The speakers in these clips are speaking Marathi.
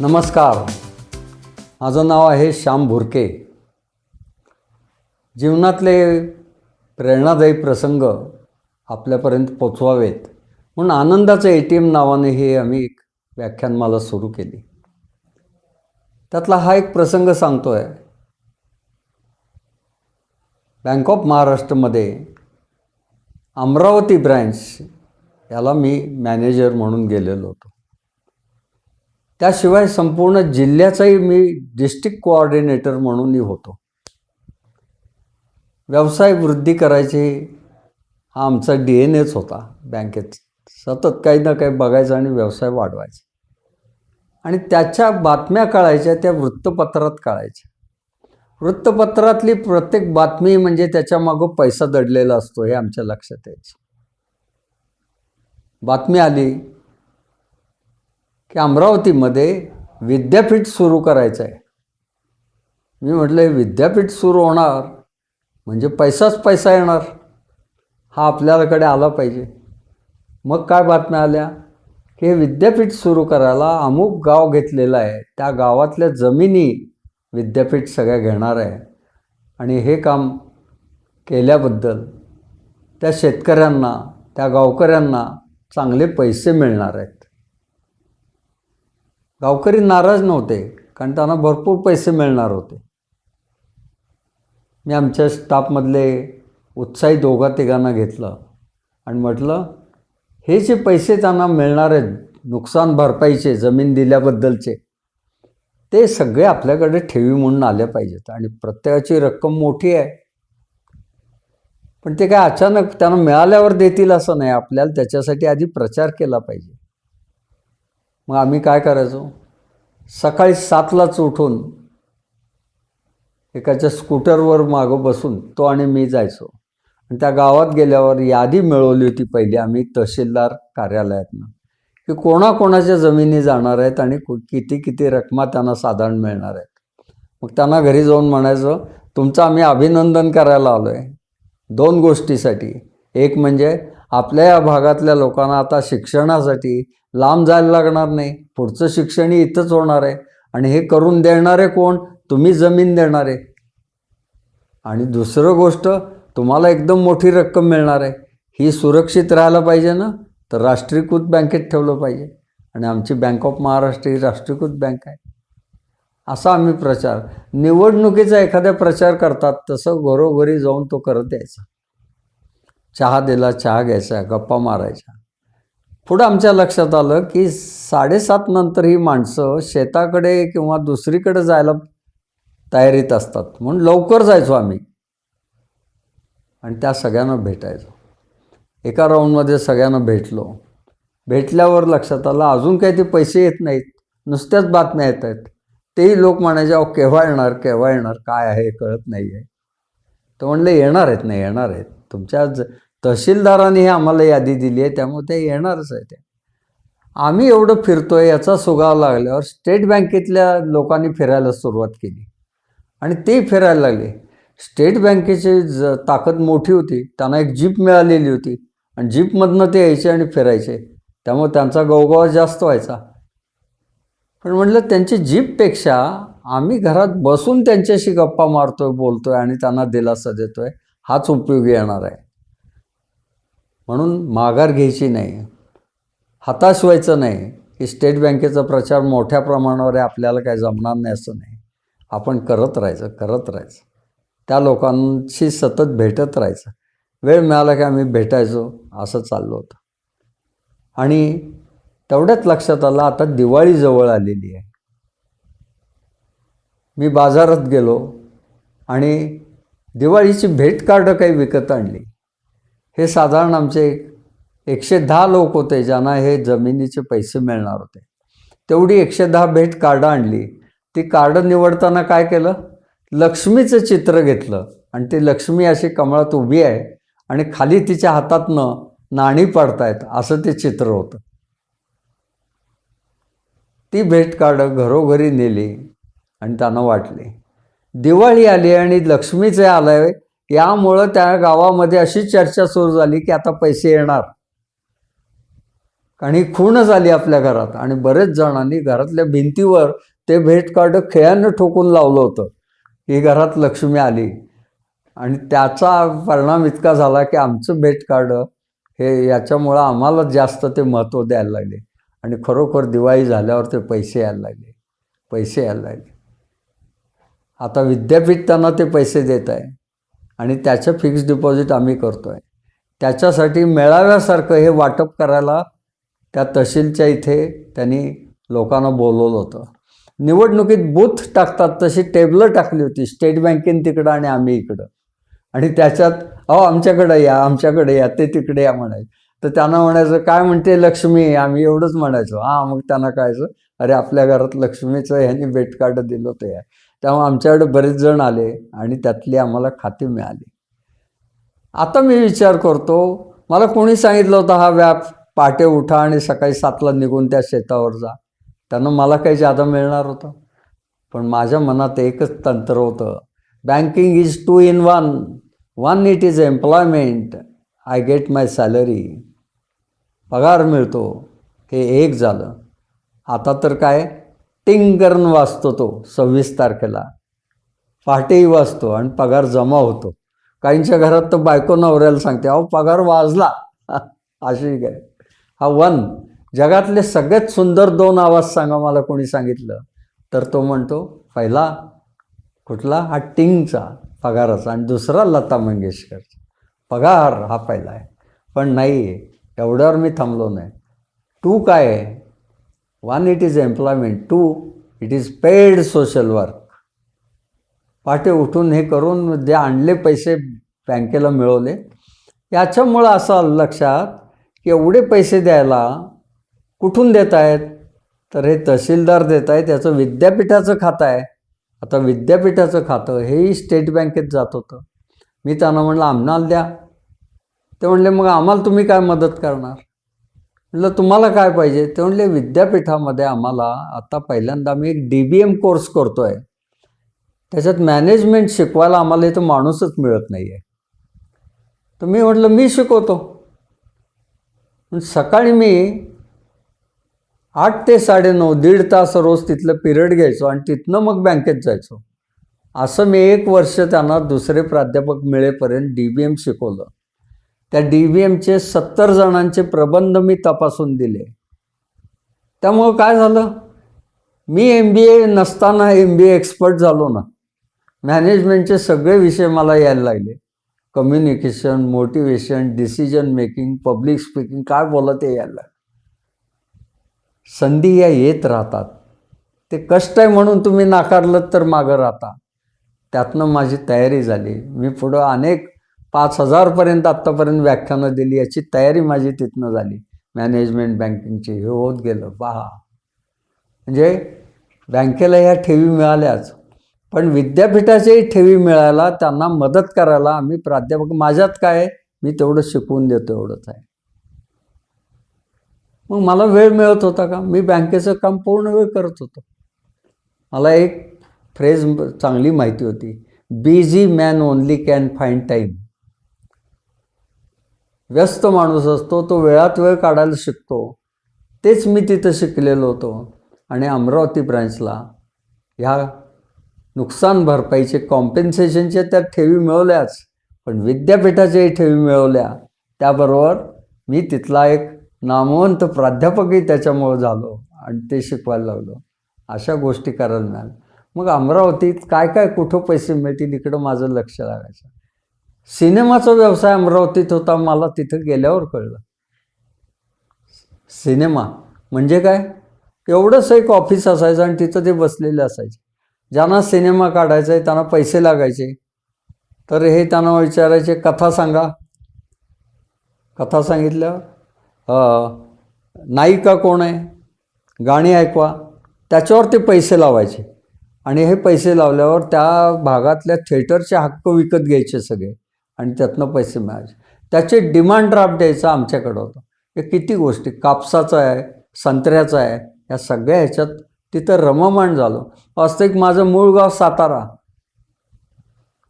नमस्कार. माझं नाव आहे श्याम भुरके. जीवनातले प्रेरणादायी प्रसंग आपल्यापर्यंत पोचवावेत. म्हणून आनंदाचं ए टी एम नावाने हे आम्ही एक व्याख्यानमाला सुरू केली. त्यातला हा एक प्रसंग सांगतो आहे बँक ऑफ महाराष्ट्रमध्ये अमरावती ब्रँच याला मी मॅनेजर म्हणून गेलेलो होतो. त्याशिवाय संपूर्ण जिल्ह्याचाही मी डिस्ट्रिक्ट कोऑर्डिनेटर म्हणूनही होतो. व्यवसाय वृद्धी करायची हा आमचा डी एन एच होता. बँकेत सतत काही ना काही बघायचं आणि व्यवसाय वाढवायचा. आणि त्याच्या बातम्या कळायच्या त्या वृत्तपत्रात कळायच्या. वृत्तपत्रातली प्रत्येक बातमी म्हणजे त्याच्यामागं पैसा दडलेला असतो हे आमच्या लक्षात यायचं. बातमी आली की अमरावतीमध्ये विद्यापीठ सुरू करायचं आहे मी म्हटलं हे विद्यापीठ सुरू होणार म्हणजे पैसाच पैसा येणार. हा आपल्याकडे आला पाहिजे. मग काय बातम्या आल्या? की हे विद्यापीठ सुरू करायला अमुक गाव घेतलेलं आहे. त्या गावातल्या जमिनी विद्यापीठ सगळ्या घेणार आहे. आणि हे काम केल्याबद्दल त्या शेतकऱ्यांना त्या गावकऱ्यांना चांगले पैसे मिळणार आहेत. गावकरी नाराज नव्हते कारण त्यांना भरपूर पैसे मिळणार होते. मी आमच्या स्टाफमधले उत्साही दोघा तिघांना घेतलं आणि म्हटलं हे जे पैसे त्यांना मिळणार आहेत नुकसान भरपाईचे जमीन दिल्याबद्दलचे ते सगळे आपल्याकडे ठेवी म्हणून आले पाहिजेत आणि प्रत्येकाची रक्कम मोठी आहे. पण ते काय अचानक त्यांना मिळाल्यावर देतील असं नाही आपल्याला त्याच्यासाठी आधी प्रचार केला पाहिजे. मग आम्ही काय करायचो? सकाळी सातलाच उठून एकाच्या स्कूटरवर मागं बसून तो आणि मी जायचो. आणि त्या गावात गेल्यावर यादी मिळवली होती पहिली आम्ही तहसीलदार कार्यालयातनं की कोणाकोणाच्या जमिनी जाणार आहेत आणि किती किती रकमा त्यांना साधारण मिळणार आहेत. मग त्यांना घरी जाऊन म्हणायचं तुमचं आम्ही अभिनंदन करायला आलो आहे दोन गोष्टीसाठी. एक म्हणजे आपल्या या भागातल्या लोकांना आता शिक्षणासाठी लांब जायला लागणार नाही. पुढचं शिक्षणही इथंच होणार आहे. आणि हे करून देणारे कोण? तुम्ही जमीन देणारे. आणि दुसरं गोष्ट तुम्हाला एकदम मोठी रक्कम मिळणार आहे. ही सुरक्षित राहायला पाहिजे ना? तर राष्ट्रीयकृत बँकेत ठेवलं पाहिजे. आणि आमची बँक ऑफ महाराष्ट्र ही राष्ट्रीयकृत बँक आहे. असा आम्ही प्रचार. निवडणुकीचा एखाद्या प्रचार करतात तसं घरोघरी जाऊन तो करत यायचा. चहा दिला चहा घ्यायचा गप्पा मारायच्या. पुढं आमच्या लक्षात आलं की साडेसात नंतर ही माणसं शेताकडे किंवा दुसरीकडे जायला तयारीत असतात. म्हणून लवकर जायचो आम्ही. आणि त्या सगळ्यांना भेटायचो. एका राऊंडमध्ये सगळ्यांना भेटलो. भेटल्यावर लक्षात आलं अजून काही ते पैसे येत नाहीत. नुसत्याच बातम्या येत आहेत. तेही लोक म्हणायचे अहो केव्हा येणार केव्हा येणार काय आहे कळत नाही आहे तर म्हणले येणार आहेत नाही येणार आहेत. तुमच्या ज तहसीलदाराने आम्हाला यादी दिली आहे त्यामुळे ते येणारच आहे ते. आम्ही एवढं फिरतोय याचा सुगाव लागल्यावर स्टेट बँकेतल्या लोकांनी फिरायला सुरुवात केली. आणि ते फिरायला लागले. स्टेट बँकेची ज ताकद मोठी होती. त्यांना एक जीप मिळालेली होती. आणि जीपमधनं ते यायचे आणि फिरायचे. त्यामुळे त्यांचा गवगाव जास्त व्हायचा. पण म्हटलं त्यांची जीपपेक्षा आम्ही घरात बसून त्यांच्याशी गप्पा मारतोय बोलतोय आणि त्यांना दिलासा देतोय हाच उपयोगी येणार आहे. म्हणून माघार घ्यायची नाही. हताश व्हायचं नाही. की स्टेट बँकेचा प्रचार मोठ्या प्रमाणावर आहे. आपल्याला काय जमणार नाही असं नाही. आपण करत राहायचं करत राहायचं. त्या लोकांशी सतत भेटत राहायचं. वेळ मिळाला की आम्ही भेटायचो असं चाललं होतं. आणि तेवढ्याच लक्षात आलं आता दिवाळी जवळ आलेली आहे. मी बाजारात गेलो आणि दिवाळीची भेट काही विकत आणली. हे साधारण आमचे एकशे दहा लोक होते ज्यांना हे जमिनीचे पैसे मिळणार होते. तेवढी एकशे दहा भेट कार्डं आणली. ती कार्ड निवडताना काय केलं? लक्ष्मीचं चित्र घेतलं. आणि ती लक्ष्मी अशी कमळात उभी आहे आणि खाली तिच्या हातातनं नाणी पडतायत. असं ते चित्र होतं. ती भेट कार्डं घरोघरी नेली आणि त्यांना वाटली. दिवाळी आली आणि लक्ष्मीचे आहे यामुळं त्या गावामध्ये अशी चर्चा सुरू झाली की आता पैसे येणार. आणि खूण झाली आपल्या घरात. आणि बरेच जणांनी घरातल्या भिंतीवर ते भेट कार्ड खेळानं ठोकून लावलं होतं. ही घरात लक्ष्मी आली. आणि त्याचा परिणाम इतका झाला की आमचं भेट कार्ड हे याच्यामुळं आम्हाला जास्त ते महत्त्व द्यायला लागले. आणि खरोखर दिवाळी झाल्यावर ते पैसे यायला लागले. पैसे यायला लागले. आता विद्यापीठ त्यांना ते पैसे देत आहे. आणि त्याचं फिक्स डिपॉझिट आम्ही करतो आहे त्याच्यासाठी मेळाव्यासारखं हे वाटप करायला त्या तहसीलच्या इथे त्यांनी लोकांना बोलवलं होतं. निवडणुकीत बूथ टाकतात तशी टेबलं टाकली होती स्टेट बँकेन तिकडं आणि आम्ही इकडं. आणि त्याच्यात अहो आमच्याकडं या आमच्याकडे या ते तिकडे या म्हणायचं. तर त्यांना म्हणायचं काय म्हणते लक्ष्मी? आम्ही एवढंच म्हणायचो. हां मग त्यांना कळायचं अरे आपल्या घरात लक्ष्मीचं ह्यांनी भेटकार्ड दिलं होतं या तेव्हा आमच्याकडे बरेच जण आले आणि त्यातली आम्हाला खाती मिळाली. आता मी विचार करतो मला कोणी सांगितलं होतं हा व्याप पहाटे उठा आणि सकाळी सातला निघून त्या शेतावर जा. त्यानं मला काही जादा मिळणार होतं. पण माझ्या मनात एकच तंत्र होतं banking is two in one one it is employment I get my salary. पगार मिळतो हे एक झालं. आता तर काय? टिंग करून वाचतो तो सव्वीस तारखेला. पहाटेही वाचतो आणि पगार जमा होतो. काहींच्या घरात तर बायको नवऱ्याला सांगते अहो पगार वाजला. अशी काय? हा वन. जगातले सगळ्यात सुंदर दोन आवाज सांगा मला कोणी सांगितलं. तर तो म्हणतो पहिला कुठला? हा टिंगचा पगाराचा आणि दुसरा लता मंगेशकरचा. पगार हा पहिला आहे. पण नाही एवढ्यावर मी थांबलो नाही. टू काय आहे? One it is employment two it is paid social work पहाटे उठून हे करून जे आणले पैसे बँकेला मिळवले याच्यामुळं असं आलं लक्षात की एवढे पैसे द्यायला कुठून देत आहेत? तर हे तहसीलदार देत आहेत त्याचं विद्यापीठाचं खातं आहे. आता विद्यापीठाचं खातं हेही स्टेट बँकेत जात होतं. मी त्यांना म्हणलं आम्हाला द्या. ते म्हणले मग आम्हाला तुम्ही काय मदत करणार? म्हटलं तुम्हाला काय पाहिजे? ते म्हणले विद्यापीठामध्ये आम्हाला आता पहिल्यांदा आम्ही एक डी बी एम कोर्स करतो आहे त्याच्यात मॅनेजमेंट शिकवायला आम्हाला इथं माणूसच मिळत नाही आहे तर मी म्हटलं मी शिकवतो. पण सकाळी मी आठ ते साडेनऊ दीड तास रोज तिथलं पिरियड घ्यायचो आणि तिथनं मग बँकेत जायचो. असं मी एक वर्ष त्यांना दुसरे प्राध्यापक मिळेपर्यंत डी बी एम शिकवलं. त्या डी बी एमचे सत्तर जणांचे प्रबंध मी तपासून दिले. त्यामुळं काय झालं? मी एम बी ए नसताना एम बी ए एक्सपर्ट झालो ना. मॅनेजमेंटचे सगळे विषय मला यायला लागले. Communication motivation decision making public speaking काय बोला ते यायला संधी या येत राहतात. ते कष्ट आहे म्हणून तुम्ही नाकारलं तर मागं राहता. त्यातनं माझी तयारी झाली. मी पुढं अनेक पाच हजारपर्यंत आत्तापर्यंत व्याख्यानं दिली याची तयारी माझी तिथनं झाली. मॅनेजमेंट बँकिंगची हे होत गेलं. पहा म्हणजे बँकेला ह्या ठेवी मिळाल्याच. पण विद्यापीठाच्याही ठेवी मिळायला त्यांना मदत करायला आम्ही प्राध्यापक माझ्यात काय? मी तेवढं शिकवून देतो एवढंच आहे. मग मला वेळ मिळत होता का? मी बँकेचं काम पूर्ण वेळ करत होतो. मला एक फ्रेज चांगली माहिती होती. Busy man only can find time व्यस्त माणूस असतो तो वेळात वेळ काढायला शिकतो. तेच मी तिथं शिकलेलो होतो. आणि अमरावती ब्रांचला ह्या नुकसान भरपाईचे कॉम्पेन्सेशनच्या त्या ठेवी मिळवल्याच. पण विद्यापीठाच्याही ठेवी मिळवल्या. त्याबरोबर मी तिथला एक नामवंत प्राध्यापकही त्याच्यामुळं झालो आणि ते शिकवायला लागलो. अशा गोष्टी करायला मिळाल्या. मग अमरावतीत काय काय कुठं पैसे मिळतील इकडं माझं लक्ष लागायचं. सिनेमाचा व्यवसाय अमरावतीत होता मला तिथं गेल्यावर कळलं. सिनेमा म्हणजे काय? एवढंच एक ऑफिस असायचं आणि तिथं ते बसलेले असायचे. ज्यांना सिनेमा काढायचा आहे त्यांना पैसे लागायचे. तर हे त्यांना विचारायचे कथा सांगा. कथा सांगितल्यावर नायिका कोण आहे? गाणी ऐकवा. त्याच्यावर ते पैसे लावायचे. आणि हे पैसे लावल्यावर त्या भागातल्या थिएटरचे हक्क विकत घ्यायचे सगळे. आणि त्यातनं पैसे मिळायचे. त्याचे डिमांड ड्राफ्ट द्यायचा आमच्याकडं होतं. हे किती गोष्टी कापसाचं आहे संत्र्याचं आहे या सगळ्या ह्याच्यात तिथं रममाण झालो. वास्तविक माझं मूळ गाव सातारा.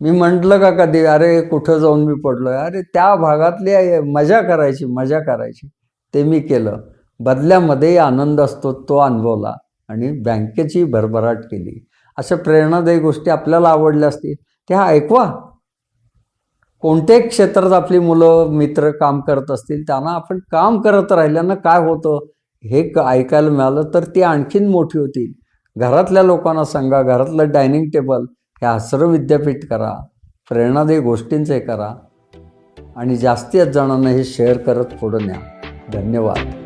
मी म्हटलं का कधी अरे कुठं जाऊन मी पडलो अरे त्या भागातली मजा करायची मजा करायची. ते मी केलं. बदल्यामध्ये आनंद असतो तो अनुभवला आणि बँकेची भरभराट केली. अशा प्रेरणादायी गोष्टी आपल्याला आवडल्या असतील. त्या ऐकवा. कोणत्याही क्षेत्रात आपली मुलं मित्र काम करत असतील त्यांना आपण काम करत राहिल्यानं काय होतं? हे क ऐकायला मिळालं तर ती आणखीन मोठी होतील. घरातल्या लोकांना सांगा घरातलं डायनिंग टेबल हे आश्रम विद्यापीठ करा प्रेरणादायी गोष्टींचे करा आणि जास्तीत जणांना हे शेअर करत पुढं न्या. धन्यवाद.